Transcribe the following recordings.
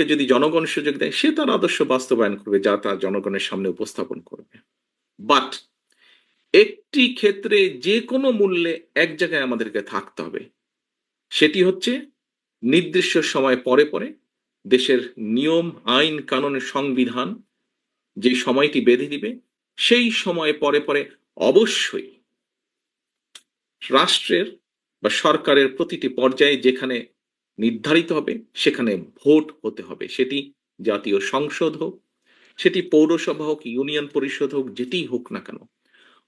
তাকে যদি জনগণ সুযোগ দেয়, সে তার আদর্শ বাস্তবায়ন করবে, যা তার জনগণের সামনে উপস্থাপন করবে। বাট একটি ক্ষেত্রে যে কোনো মূল্যে এক জায়গায় আমাদেরকে থাকতে হবে। সেটি হচ্ছে নির্দিষ্ট সময় পরে পরে দেশের নিয়ম, আইন, কানুন, সংবিধান যে সময়টি বেঁধে দিবে, সেই সময় পরে পরে অবশ্যই রাষ্ট্রের বা সরকারের প্রতিটি পর্যায়ে যেখানে নির্ধারিত হবে, সেখানে ভোট হতে হবে। সেটি জাতীয় সংসদ হোক, সেটি পৌরসভা হোক, ইউনিয়ন পরিষদ হোক, যেটি হোক না কেন।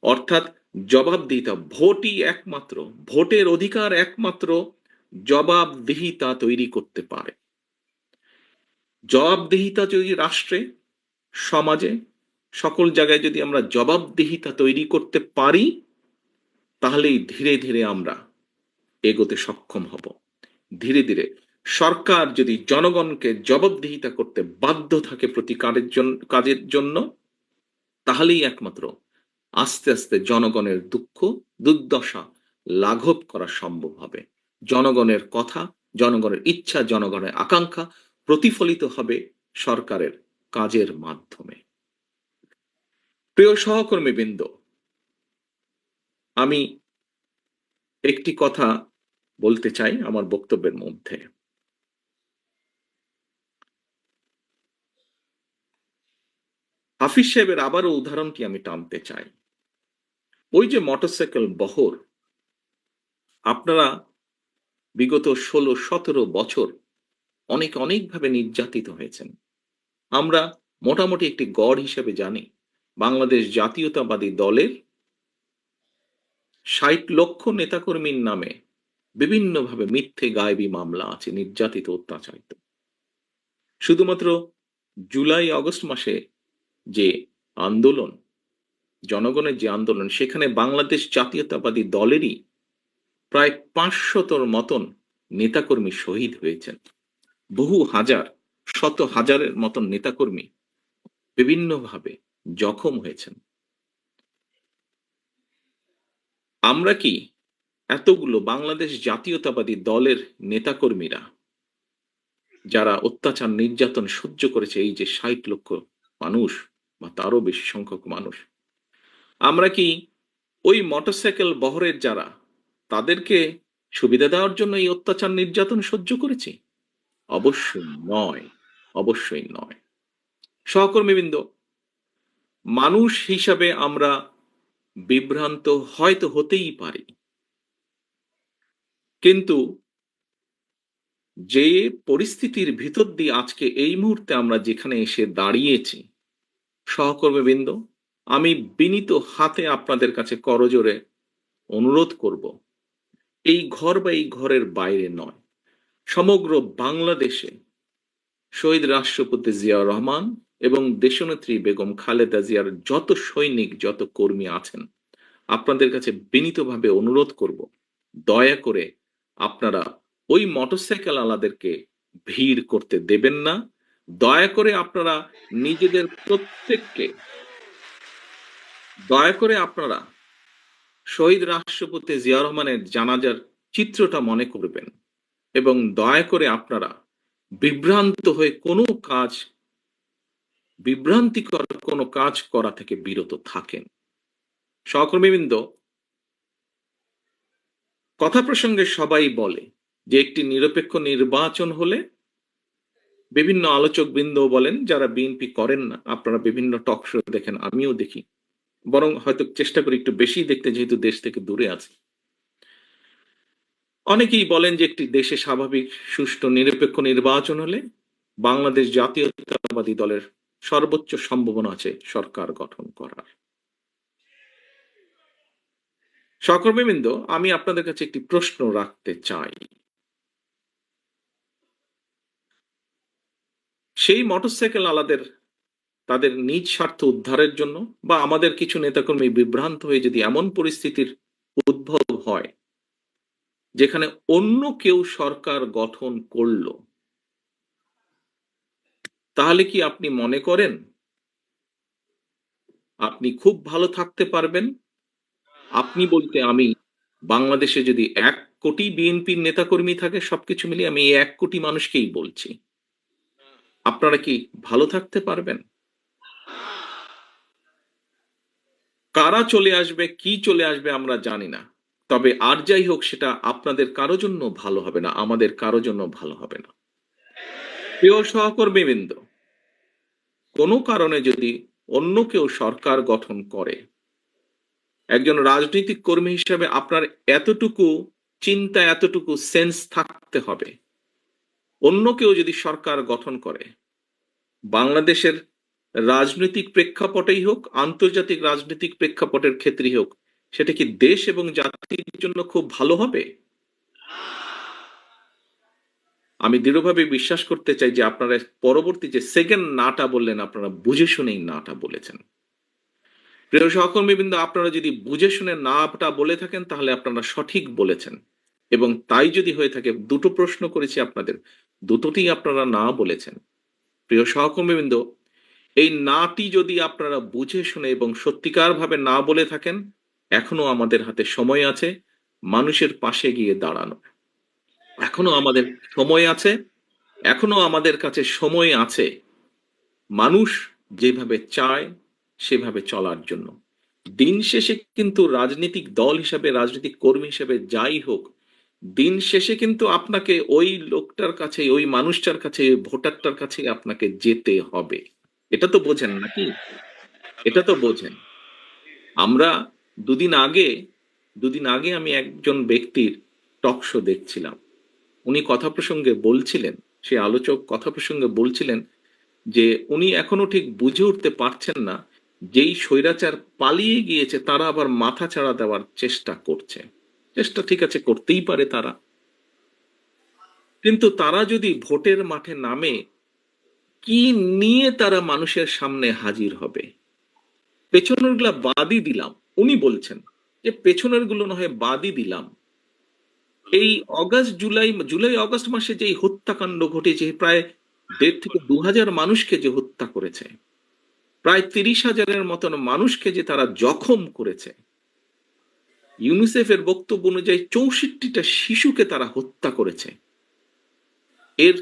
অর্থাৎ জবাবদিহিতা, ভোটই একমাত্র, ভোটের অধিকার একমাত্র জবাবদিহিতা তৈরি করতে পারে। জবাবদিহিতা যদি রাষ্ট্রে, সমাজে, সকল জায়গায় যদি আমরা জবাবদিহিতা তৈরি করতে পারি, তাহলেই ধীরে ধীরে আমরা এগোতে সক্ষম হব। ধীরে ধীরে সরকার যদি জনগণকে জবাবদিহিতা করতে বাধ্য থাকে প্রতি কাজের জন্য কাজের জন্য, তাহলেই একমাত্র আস্তে আস্তে জনগণের দুঃখ, দুর্দশা লাঘব করা সম্ভব হবে। জনগণের কথা, জনগণের ইচ্ছা, জনগণের আকাঙ্ক্ষা প্রতিফলিত হবে সরকারের কাজের মাধ্যমে। প্রিয় সহকর্মী বৃন্দ আমি একটি কথা বলতে চাই আমার বক্তব্যের মধ্যে। হাফিজ সাহেবের আবারও উদাহরণটি আমি টানতে চাই। ওই যে মোটরসাইকেল বহর, আপনারা বিগত ষোলো, সতেরো বছর অনেক, অনেকভাবে নির্যাতিত হয়েছেন। আমরা মোটামুটি একটি গড় হিসেবে জানি, বাংলাদেশ জাতীয়তাবাদী দলের ষাট লক্ষ নেতাকর্মীর নামে বিভিন্নভাবে মিথ্যে গায়েবী মামলা আছে, নির্যাতিত অত্যাচারিত। শুধুমাত্র জুলাই, আগস্ট মাসে যে আন্দোলন, জনগণের যে আন্দোলন, সেখানে বাংলাদেশ জাতীয়তাবাদী দলেরই প্রায় পাঁচশতর মতন নেতাকর্মী শহীদ হয়েছেন। বহু হাজার, শত হাজারের মতন নেতাকর্মী বিভিন্নভাবে জখম হয়েছেন। আমরা কি এতগুলো বাংলাদেশ জাতীয়তাবাদী দলের নেতাকর্মীরা, যারা অত্যাচার, নির্যাতন সহ্য করেছে এই যে ষাট লক্ষ মানুষ বা তারও বেশি সংখ্যক মানুষ, আমরা কি ওই মোটরসাইকেল বহরের যারা, তাদেরকে সুবিধা দেওয়ার জন্য এই অত্যাচার, নির্যাতন সহ্য করেছি? অবশ্যই নয় অবশ্যই নয়। সহকর্মীবৃন্দ, মানুষ হিসাবে আমরা বিভ্রান্ত হয়তো হতেই পারি। কিন্তু যে পরিস্থিতির ভিতর দিয়ে আজকে এই মুহূর্তে আমরা যেখানে এসে দাঁড়িয়েছি সহকর্মীবৃন্দ আমি বিনীত হাতে আপনাদের কাছে করজোরে অনুরোধ করব, এই ঘর বা এই ঘরের বাইরে নয়। সমগ্র বাংলাদেশে শহীদ রাষ্ট্রপতি জিয়াউর রহমান এবং দেশনেত্রী বেগম খালেদা জিয়ার যত সৈনিক, যত কর্মী আছেন, আপনাদের কাছে বিনীতভাবে অনুরোধ করব, দয়া করে আপনারা ওই মোটরসাইকেল আলাদেরকে ভিড় করতে দেবেন না। দয়া করে আপনারা নিজেদের প্রত্যেককে, দয়া করে আপনারা শহীদ রাষ্ট্রপতি জিয়া রহমানের জানাজার চিত্রটা মনে করবেন এবং দয়া করে আপনারা বিভ্রান্ত হয়ে কোনো কাজ, বিভ্রান্তিকর কোনো কাজ করা থেকে বিরত থাকেন। সহকর্মীবৃন্দ কথা প্রসঙ্গে সবাই বলে যে একটি নিরপেক্ষ নির্বাচন হলে বিভিন্ন আলোচক বৃন্দ বলেন, যারা বিএনপি করেন না, আপনারা বিভিন্ন টক শো দেখেন, আমিও দেখি। বরং হয়তো চেষ্টা করি একটু বেশি দেখতে, যেহেতু দেশ থেকে দূরে আছি। অনেকেই বলেন যে একটি দেশে স্বাভাবিক, সুষ্ঠু, নিরপেক্ষ নির্বাচন হলে বাংলাদেশ জাতীয়তাবাদী দলের সর্বোচ্চ সম্ভাবনা আছে সরকার গঠন করার। সহকর্মীবৃন্দ, আমি আপনাদের কাছে একটি প্রশ্ন রাখতে চাই। সেই মোটরসাইকেল আলাদের তাদের নিজ স্বার্থ উদ্ধারের জন্য বা আমাদের কিছু নেতাকর্মী বিভ্রান্ত হয়ে যদি এমন পরিস্থিতির উদ্ভব হয়, যেখানে অন্য কেউ সরকার গঠন করল, তাহলে কি আপনি মনে করেন আপনি খুব ভালো থাকতে পারবেন? আপনি বলতে আমি, বাংলাদেশে যদি এক কোটি বিএনপির নেতাকর্মী থাকে, সবকিছু মিলিয়ে আমি এক কোটি মানুষকেই বলছি। আপনারা কি ভালো থাকতে পারবেন? কারা চলে আসবে, কি চলে আসবে আমরা জানি না। তবে আর যাই হোক, সেটা আপনাদের কারও জন্য ভালো হবে না, আমাদের কারও জন্য ভালো হবে না। প্রিয় সহকর্মীবৃন্দ, কোনো কারণে যদি অন্য কেউ সরকার গঠন করে একজন রাজনৈতিক কর্মী হিসেবে আপনার এতটুকু চিন্তা, এতটুকু সেন্স থাকতে হবে। অন্য কেউ যদি সরকার গঠন করে, বাংলাদেশের রাজনৈতিক প্রেক্ষাপটেই হোক, আন্তর্জাতিক রাজনৈতিক প্রেক্ষাপটের ক্ষেত্রেই হোক, সেটা কি দেশ এবং জাতির জন্য খুব ভালো হবে? আমি দৃঢ়ভাবে বিশ্বাস করতে চাই যে আপনারা পরবর্তী যে সেকেন্ড নাটা বললেন, আপনারা বুঝে শুনেই নাটা বলেছেন। প্রিয় সহকর্মীবৃন্দ, আপনারা যদি বুঝে শুনে নাটা বলে থাকেন, তাহলে আপনারা সঠিক বলেছেন। এবং তাই যদি হয়ে থাকে, দুটো প্রশ্ন করেছি আপনাদের, দুটোতেই আপনারা না বলেছেন। প্রিয় সহকর্মীবৃন্দ, এই নাটি যদি আপনারা বুঝে শুনে এবং সত্যিকার ভাবে না বলে থাকেন, এখনও আমাদের হাতে সময় আছে, মানুষের পাশে গিয়ে দাঁড়ানো। এখনও আমাদের সময় আছে, এখনও আমাদের কাছে সময় আছে। মানুষ যেভাবে চায় সেভাবে চলার জন্য। দিন শেষে কিন্তু রাজনৈতিক দল হিসাবে, রাজনৈতিক কর্মী হিসাবে যাই হোক, দিন শেষে কিন্তু আপনাকে ওই লোকটার কাছে ওই মানুষটার কাছে ভোটারটার কাছে আপনাকে যেতে হবে। এটা তো বোঝেন নাকি? এটা তো বোঝেন। আমরা দুদিন আগে দুদিন আগে আমি একজন ব্যক্তির টক শো দেখছিলাম। উনি কথা প্রসঙ্গে বলছিলেন, সে আলোচক কথা প্রসঙ্গে বলছিলেন যে, উনি এখনও ঠিক বুঝে উঠতে পারছেন না যেই স্বৈরাচার পালিয়ে গিয়েছে, তারা আবার মাথা ছাড়া দেওয়ার চেষ্টা করছে। চেষ্টা ঠিক আছে, করতেই পারে তারা। কিন্তু তারা যদি ভোটের মাঠে নামে, কি নিয়ে তারা মানুষের সামনে হাজির হবে? পেছনেরগুলা বাদই দিলাম। উনি বলছেন যে, পেছনেরগুলো নয় বাদই দিলাম। এই অগাস্ট, জুলাই জুলাই, অগাস্ট মাসে যে হত্যাকাণ্ড ঘটেছে, প্রায় দেড় থেকে দু হাজার মানুষকে যে হত্যা করেছে প্রায় তিরিশ হাজারের মতন মানুষকে যে তারা জখম করেছে। ইউনিসেফের বক্তব্য অনুযায়ী চৌষট্টিটা শিশুকে তারা হত্যা করেছে। এর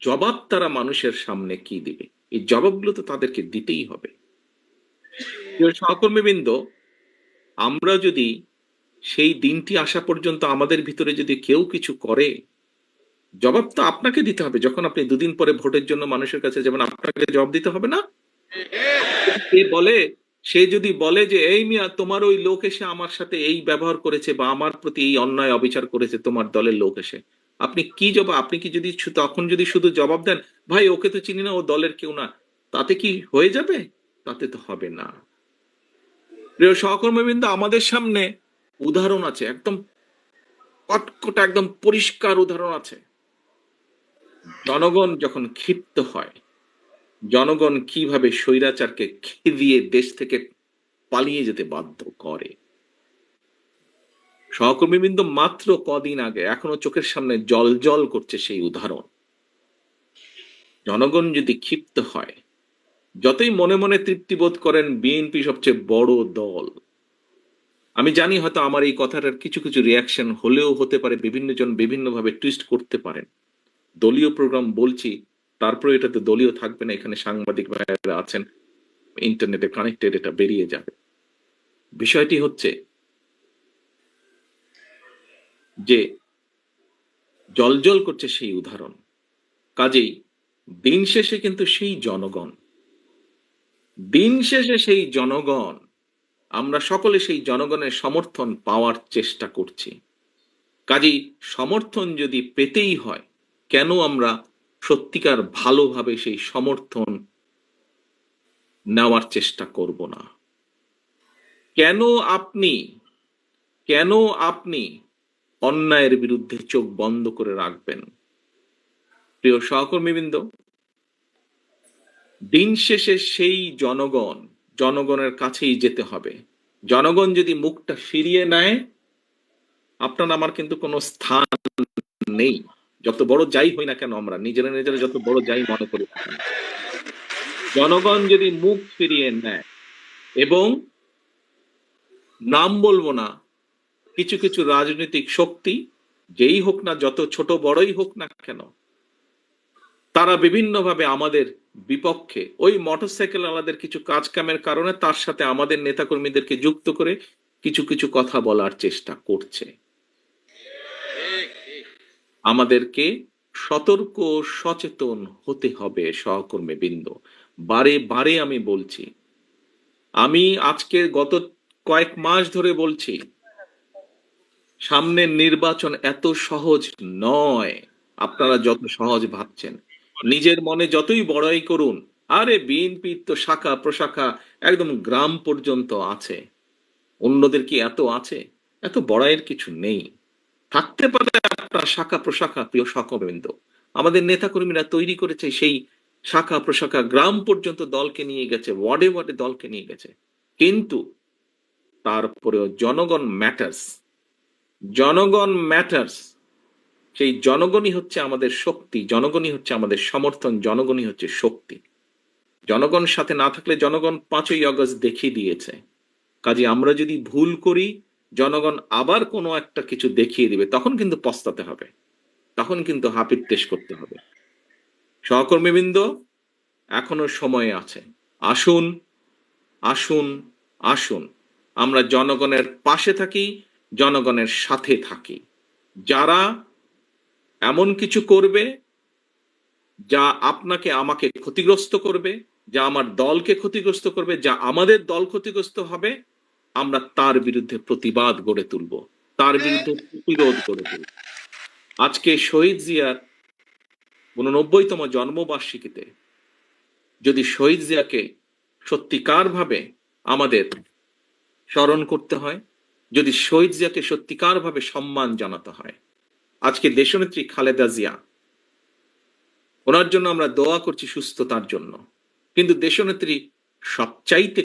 জবাব তারা মানুষের সামনে কি দিবে? এই জবাবগুলো তো তাদেরকে দিতেই হবে। সহকর্মীবৃন্দ, আমরা যদি সেই দিনটি আসা পর্যন্ত আমাদের ভিতরে যদি কেউ কিছু করে, জবাব তো আপনাকে দিতে হবে। যখন আপনি দুদিন পরে ভোটের জন্য মানুষের কাছে যেমন আপনাকে জবাব দিতে হবে না? সে বলে? সে যদি বলে যে, এই মিয়া, তোমার ওই লোক এসে আমার সাথে এই ব্যবহার করেছে বা আমার প্রতি এই অন্যায় অবিচার করেছে, তোমার দলের লোক এসে? আপনি কি জবাব, আপনি কি যদি তখন যদি শুধু জবাব দেন, ভাই, ওকে তো চিনি না, ও দলের কেউ না, তাতে কি হয়ে যাবে? তাতে তো হবে না। প্রিয় সহকর্মীবৃন্দ, আমাদের সামনে উদাহরণ আছে, একদম কটকটা, একদম পরিষ্কার উদাহরণ আছে। জনগণ যখন ক্ষিপ্ত হয় জনগণ কীভাবে স্বৈরাচারকে খেদিয়ে দেশ থেকে পালিয়ে যেতে বাধ্য করে? সহকর্মীবৃন্দ মাত্র কদিন আগে এখনও চোখের সামনে জল জল করছে সেই উদাহরণ। জনগণ যদি ক্ষিপ্ত হয়, যতই মনে মনে তৃপ্তি বোধ করেন বিএনপি সবচেয়ে বড় দল। আমি জানি হয়তো আমার এই কথাটার কিছু কিছু রিয়াকশন হলেও হতে পারে বিভিন্ন জন বিভিন্নভাবে টুইস্ট করতে পারেন। দলীয় প্রোগ্রাম বলছি তারপরে এটাতে দলীয় থাকবে না, এখানে সাংবাদিক ভাইয়েরা আছেন ইন্টারনেটে কানেক্টেড এটা বেরিয়ে যাবে। বিষয়টি হচ্ছে যে জলজল করছে সেই উদাহরণ। কাজেই দিন শেষে কিন্তু সেই জনগণ, দিন শেষে সেই জনগণ, আমরা সকলে সেই জনগণের সমর্থন পাওয়ার চেষ্টা করছি। কাজেই সমর্থন যদি পেতেই হয়, কেন আমরা সত্যিকার ভালোভাবে সেই সমর্থন নেওয়ার চেষ্টা করব না। কেন আপনি কেন আপনি অন্যায়ের বিরুদ্ধে চোখ বন্ধ করে রাখবেন? প্রিয় সহকর্মীবৃন্দ, দিন শেষে সেই জনগণ, জনগণের কাছেই যেতে হবে। জনগণ যদি মুখটা ফিরিয়ে নেয়, আপনার আমার কিন্তু কোনো স্থান নেই। যত বড় যাই হই না কেন আমরা, নিজেরা নিজেরা যত বড় যাই মনে করি জনগণ যদি মুখ ফিরিয়ে নেয় এবং নাম বলব না, কিছু কিছু রাজনৈতিক শক্তি, যেই হোক না যত ছোট বড়ই হোক না কেন, তারা বিভিন্নভাবে আমাদের বিপক্ষে ওই মোটরসাইকেল আলাদের কিছু কাজ কামের কারণে তার সাথে আমাদের নেতাকর্মীদেরকে যুক্ত করে কিছু কিছু কথা বলার চেষ্টা করছে। আমাদেরকে সতর্ক সচেতন হতে হবে, সহকর্মী বৃন্দ। বারে বারে আমি বলছি, আমি আজকে গত কয়েক মাস ধরে বলছি, সামনের নির্বাচন এত সহজ নয়। আপনারা যত সহজ ভাবছেন, নিজের মনে যতই বড়াই করুন, আরে বিএনপি তো শাখা প্রশাখা একদম গ্রাম পর্যন্ত আছে। অন্যদের কি এত আছে? এত বড়াইয়ের কিছু নেই। থাকতে পারে আপনার শাখা প্রশাখা প্রিয় সকবৃন্দ আমাদের নেতাকর্মীরা তৈরি করেছে সেই শাখা প্রশাখা গ্রাম পর্যন্ত দলকে নিয়ে গেছে, ওয়ার্ডে ওয়ার্ডে দলকে নিয়ে গেছে। কিন্তু তারপরেও জনগণ ম্যাটার্স জনগণ ম্যাটার্স সেই জনগণই হচ্ছে আমাদের শক্তি, জনগণই হচ্ছে আমাদের সমর্থন, জনগণই হচ্ছে শক্তি। জনগণ সাথে না থাকলে জনগণ পাঁচই আগস্ট দেখিয়ে দিয়েছে। কাজে আমরা যদি ভুল করি জনগণ আবার কোনো একটা কিছু দেখিয়ে দিবে, তখন কিন্তু পস্তাতে হবে। তখন কিন্তু হাপিত্তেশ করতে হবে। সহকর্মীবৃন্দ, এখনও সময় আছে। আসুন আসুন আসুন। আমরা জনগণের পাশে থাকি, জনগণের সাথে থাকি। যারা এমন কিছু করবে, যা আপনাকে, আমাকে ক্ষতিগ্রস্ত করবে, যা আমার দলকে ক্ষতিগ্রস্ত করবে, যা আমাদের দল ক্ষতিগ্রস্ত হবে আমরা তার বিরুদ্ধে প্রতিবাদ গড়ে তুলব তার বিরুদ্ধে প্রতিরোধ গড়ে তুলব। আজকে শহীদ জিয়ার উননব্বইতম জন্মবার্ষিকীতে যদি শহীদ জিয়াকে সত্যিকার ভাবে আমাদের স্মরণ করতে হয় যদি শহীদ জিয়াকে সত্যিকার ভাবে সম্মান জানাতে হয় আজকে দেশনেত্রী খালেদা জিয়া ওনার জন্য আমরা দোয়া করছি সুস্থতার জন্য। কিন্তু দেশনেত্রী সবচাইতে